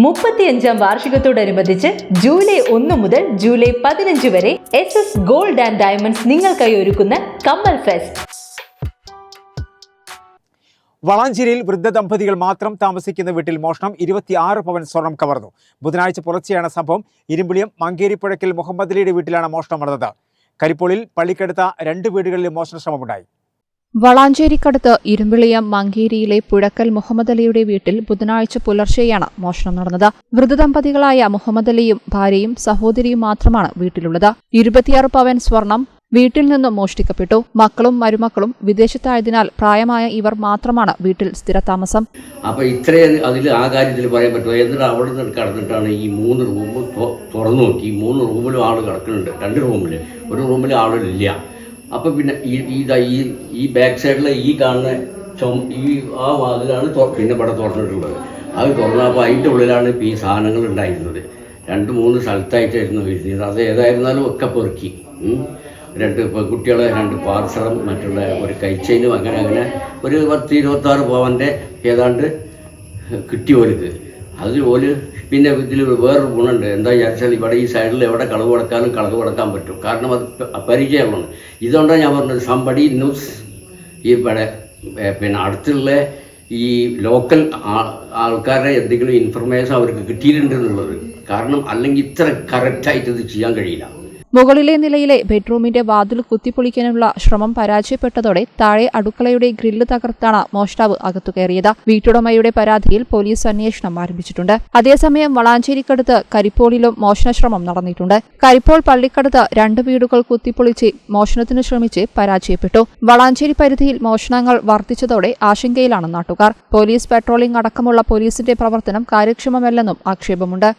മുപ്പത്തിയഞ്ചാം വാർഷികത്തോടനുബന്ധിച്ച് ജൂലൈ ഒന്ന് മുതൽ ജൂലൈ പതിനഞ്ച് വരെ S S gold and diamonds നിങ്ങൾക്കായി ഒരുക്കുന്ന കമ്മൽ ഫെസ്റ്റ്. വളാഞ്ചേരിയിൽ വൃദ്ധ ദമ്പതികൾ മാത്രം താമസിക്കുന്ന വീട്ടിൽ മോഷണം ഇരുപത്തിയാറ് പവൻ സ്വർണം കവർന്നു. ബുധനാഴ്ച പുലർച്ചെയാണ് സംഭവം. ഇരുമ്പിളിയം മങ്കേരിപ്പുഴയ്ക്കൽ മുഹമ്മദ് അലിയുടെ വീട്ടിലാണ് മോഷണം നടന്നത്. കരിപ്പോളിൽ പള്ളിക്കടുത്ത രണ്ട് വീടുകളിലും മോഷണ ശ്രമമുണ്ടായി. വളാഞ്ചേരിക്കടുത്ത് ഇരുമ്പിളിയം മങ്കേരിയിലെ പുഴക്കൽ മുഹമ്മദ് അലിയുടെ വീട്ടിൽ ബുധനാഴ്ച പുലർച്ചെയാണ് മോഷണം നടന്നത്. വൃദ്ധദമ്പതികളായ മുഹമ്മദ് അലിയും ഭാര്യയും സഹോദരിയും മാത്രമാണ് വീട്ടിലുള്ളത്. ഇരുപത്തിയാറ് പവൻ സ്വർണം വീട്ടിൽ നിന്നും മോഷ്ടിക്കപ്പെട്ടു. മക്കളും മരുമക്കളും വിദേശത്തായതിനാൽ പ്രായമായ ഇവർ മാത്രമാണ് വീട്ടിൽ സ്ഥിരതാമസം. അപ്പൊ ഇത്രയും അതിൽ ആ കാര്യത്തിൽ പറയാൻ പറ്റുമോ? എന്നിട്ട് അവിടെ നിന്ന് കടന്നിട്ടാണ് ഈ മൂന്ന് റൂമും തുറന്നു നോക്കി. മൂന്ന് റൂമിലും ആൾ കിടക്കുന്നുണ്ട്. രണ്ട് റൂമിൽ. ഒരു റൂമിൽ ആളില്ല. അപ്പോൾ പിന്നെ ഈ ഈ ഈ ബാക്ക് സൈഡിലെ ഈ കാണുന്ന ചുമ ഈ ആ വാതിലാണ് പിന്നെ ഇവിടെ തുറന്നിട്ടുള്ളത്. അത് തുറന്നപ്പോൾ അതിന്റെ ഉള്ളിലാണ് ഇപ്പോൾ ഈ സാധനങ്ങൾ ഉണ്ടായിരുന്നത്. രണ്ട് മൂന്ന് സ്ഥലത്തായിട്ടായിരുന്നു ഇരുന്നത് അത് ഏതായിരുന്നാലും ഒക്കെ പെറുക്കി. രണ്ട് പെൺകുട്ടികളെ രണ്ട് പാർസറും മറ്റുള്ള ഒരു കൈച്ചെയിനും അങ്ങനെ അങ്ങനെ ഒരു പത്ത് ഇരുപത്താറ് പവന്റെ ഏതാണ്ട് കിട്ടി ഓർക്ക് അതിൽ ഓൽ പിന്നെ ഇതിൽ വേറൊരു ഗുണമുണ്ട്. എന്താ വിചാരിച്ചാൽ ഇവിടെ ഈ സൈഡിൽ എവിടെ കളവ് കൊടുക്കാനും കളവ് കൊടുക്കാൻ പറ്റും. കാരണം അത് പരിചയമാണ് ഇതുകൊണ്ടാണ് ഞാൻ പറഞ്ഞത് സംബടി ന്യൂസ് ഈ ഇവിടെ പിന്നെ അടുത്തുള്ള ഈ ലോക്കൽ ആൾക്കാരുടെ എന്തെങ്കിലും ഇൻഫർമേഷൻ അവർക്ക് കിട്ടിയിട്ടുണ്ട് എന്നുള്ളത് കാരണം അല്ലെങ്കിൽ ഇത്ര കറക്റ്റായിട്ട് ഇത് ചെയ്യാൻ കഴിയില്ല. മുകളിലെ നിലയിലെ ബെഡ്റൂമിന്റെ വാതിൽ കുത്തിപ്പൊളിക്കാനുള്ള ശ്രമം പരാജയപ്പെട്ടതോടെ താഴെ അടുക്കളയുടെ ഗ്രില്ല് തകർത്താണ് മോഷ്ടാവ് അകത്തു അകത്തുകയറിയത്. വീട്ടുടമയുടെ പരാതിയിൽ പോലീസ് അന്വേഷണം ആരംഭിച്ചിട്ടുണ്ട്. അതേസമയം വളാഞ്ചേരിക്കടുത്ത് കരിപ്പോളിലും മോഷണശ്രമം നടന്നിട്ടുണ്ട്. കരിപ്പോൾ പള്ളിക്കടുത്ത് രണ്ട് വീടുകൾ കുത്തിപ്പൊളിച്ച് മോഷണത്തിന് ശ്രമിച്ച് പരാജയപ്പെട്ടു. വളാഞ്ചേരി പരിധിയിൽ മോഷണങ്ങൾ വർദ്ധിച്ചതോടെ ആശങ്കയിലാണ് നാട്ടുകാർ. പോലീസ് പെട്രോളിംഗ് അടക്കമുള്ള പോലീസിന്റെ പ്രവർത്തനം കാര്യക്ഷമമല്ലെന്നും ആക്ഷേപമുണ്ട്.